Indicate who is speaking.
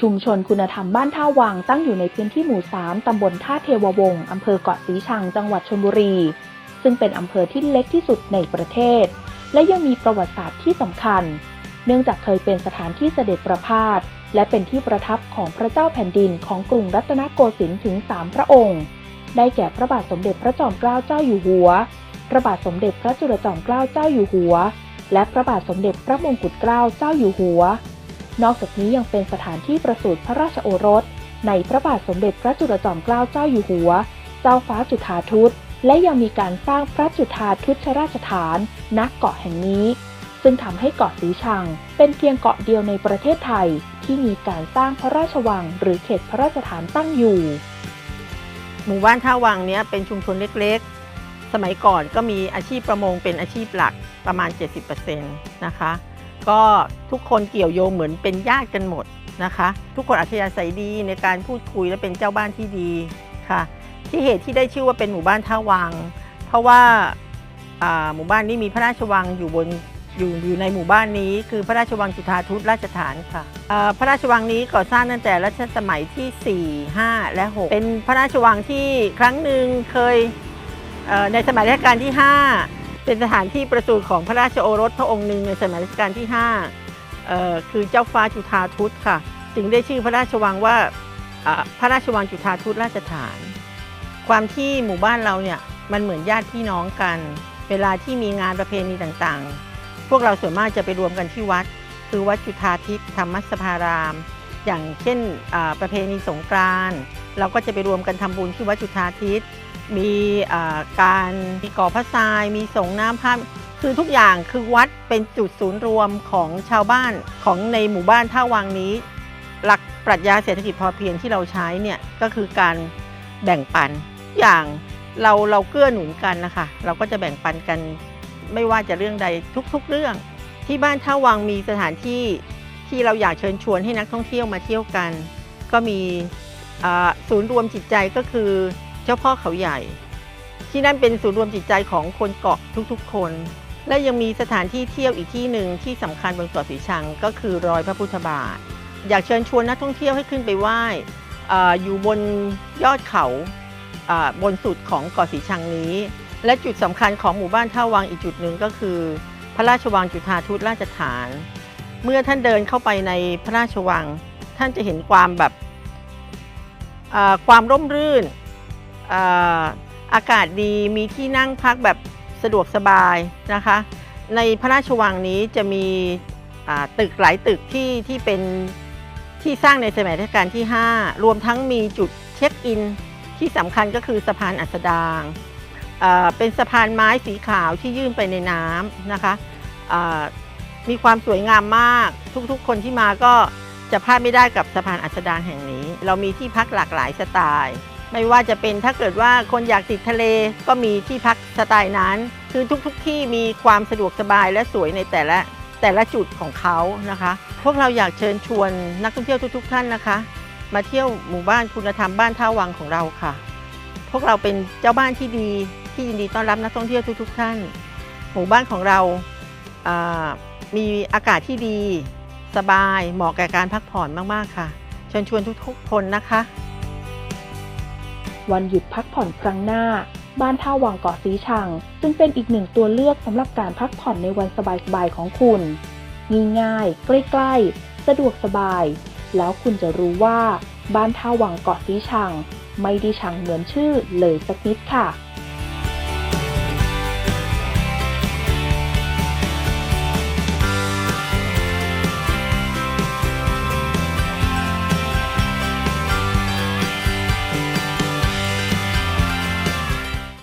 Speaker 1: ชุมชนคุณธรรมบ้านท่าวังตั้งอยู่ในพื้นที่หมู่ 3 ตำบลท่าเทววงศ์อำเภอเกาะสีชัง จังหวัดชลบุรี ซึ่งเป็นอำเภอที่เล็กที่สุดในประเทศ และยังมีประวัติศาสตร์ที่สำคัญ เนื่องจากเคยเป็นสถานที่เสด็จประพาสและเป็นที่ประทับของพระเจ้าแผ่นดินของกรุงรัตนโกสินทร์ถึง 3 พระองค์ ได้แก่พระบาทสมเด็จพระจอมเกล้าเจ้าอยู่หัว พระบาทสมเด็จพระจุลจอมเกล้าเจ้าอยู่หัว และพระบาทสมเด็จพระมงกุฎเกล้าเจ้าอยู่หัว นอกจากนี้ยังเป็นสถานที่ประสูติพระราชโอรส ในพระบาทสมเด็จพระจุลจอมเกล้าเจ้าอยู่หัว เจ้าฟ้าจุฑาทุตและยังมีการสร้างพระจุฑาทุชราชฐานณเกาะแห่งนี้ ซึ่งทำให้เกาะสีชัง เป็นเพียงเกาะเดียวในประเทศไทย ที่มีการสร้างพระราชวัง หรือเขตพระราชฐานตั้งอยู่
Speaker 2: หมู่บ้านท่าวังเนี้ยเป็นชุมชนเล็กๆ สมัยก่อนก็มีอาชีพประมงเป็นอาชีพหลักประมาณ 70%นะคะ ก็ทุกคนเกี่ยวโยงเหมือนเป็นญาติกันหมดนะคะ ทุกคนอัธยาศัยดีในการพูดคุยและเป็นเจ้าบ้านที่ดีค่ะ ที่เหตุที่ได้ชื่อว่าเป็นหมู่บ้านท่าวัง เพราะว่าหมู่บ้านนี้มีพระราชวังอยู่บนอยู่อยู่ในหมู่บ้านนี้ คือพระราชวังจุฑาทุตราชฐานค่ะพระราชวังนี้ก่อสร้างตั้งแต่รัชสมัยที่ 4 5 และ 6 เป็นพระราชวังที่ครั้งหนึ่งเคยในสมัยรัชกาลที่ 5 เป็นสถานที่ประสูติของพระราชโอรสพระองค์หนึ่งในสมัยรัชกาลที่5เอ่อคือเจ้าฟ้าจุฑาทุตค่ะ จึงได้ชื่อพระราชวังว่าพระราชวังจุฑาทุตราชฐาน ความที่หมู่บ้านเราเนี่ยมันเหมือนญาติพี่น้องกัน เวลาที่มีงานประเพณีต่างๆ พวกเราส่วนมากจะไปรวมกันที่วัด คือวัดจุฑาทิพย์ธรรมสภาราม อย่างเช่นประเพณีสงกรานต์เราก็จะไปรวมกันทำบุญที่วัดจุฑาทิพย์ มีการมีก่อพระทราย มีสงน้ำพระคือทุกอย่างคือวัดเป็นจุดศูนย์รวมของชาวบ้านของในหมู่บ้านท่าวังนี้ หลักปรัชญาเศรษฐกิจพอเพียงที่เราใช้เนี่ยก็คือการแบ่งปันทุกอย่างเราเราเกื้อหนุนกันนะคะเราก็จะแบ่งปันกันไม่ว่าจะเรื่องใดทุกๆเรื่อง ที่บ้านท่าวังมีสถานที่ที่เราอยากเชิญชวนให้นักท่องเที่ยวมาเที่ยวกัน ก็มีศูนย์รวมจิตใจก็คือ เจ้าพ่อเขาใหญ่ ที่นั่นเป็นศูนย์รวมจิตใจของคนเกาะทุกๆ คน และยังมีสถานที่เที่ยวอีกที่หนึ่งที่สำคัญบนเกาะสีชังก็คือรอยพระพุทธบาท อยากเชิญชวนนักท่องเที่ยวให้ขึ้นไปไหว้ออยู่บนยอดเขาบนสุดของเกาะสีชังนี้ และจุดสำคัญของหมู่บ้านท่าวังอีกจุดหนึ่งก็คือ พระราชวังจุฑาทุตราชฐาน เมื่อท่านเดินเข้าไปในพระราชวัง ท่านจะเห็นความแบบความร่มรื่น อากาศดีมีที่นั่งพักแบบสะดวกสบายนะคะ ในพระราชวังนี้จะมีตึกหลายตึกที่ที่เป็นที่สร้างในสมัยรัชกาลที่ 5 รวมทั้งมีจุดเช็คอินที่สำคัญก็คือสะพานอัสดางเป็นสะพานไม้สีขาวที่ยื่นไปในน้ำนะคะมีความสวยงามมากทุกๆ คนที่มาก็จะพลาดไม่ได้กับสะพานอัสดางแห่งนี้ เรามีที่พักหลากหลายสไตล์ ไม่ว่าจะเป็นถ้าเกิดว่าคนอยากติดทะเลก็มีที่พักสไตล์นั้น คือทุกๆที่มีความสะดวกสบายและสวยในแต่ละแต่ละจุดของเขานะคะ พวกเราอยากเชิญชวนนักท่องเที่ยวทุก ๆ ท่านนะคะ มาเที่ยวหมู่บ้านคุณธรรมบ้านท่าวังของเราค่ะ พวกเราเป็นเจ้าบ้านที่ดีที่ยินดีต้อนรับนักท่องเที่ยวทุก ๆ ท่าน หมู่บ้านของเราามีอากาศที่ดี สบายเหมาะแก่การพักผ่อนมากๆค่ะ เชิญชวนทุกๆคนนะคะ
Speaker 1: วันหยุดพักผ่อนครั้งหน้า บ้านท่าวังเกาะสีชัง จึงเป็นอีกหนึ่งตัวเลือกสำหรับการพักผ่อนในวันสบายๆของคุณง่ายๆใกล้ๆ สะดวกสบาย แล้วคุณจะรู้ว่าบ้านท่าวังเกาะสีชัง ไม่ได้ชังเหมือนชื่อเลยสักนิดค่ะ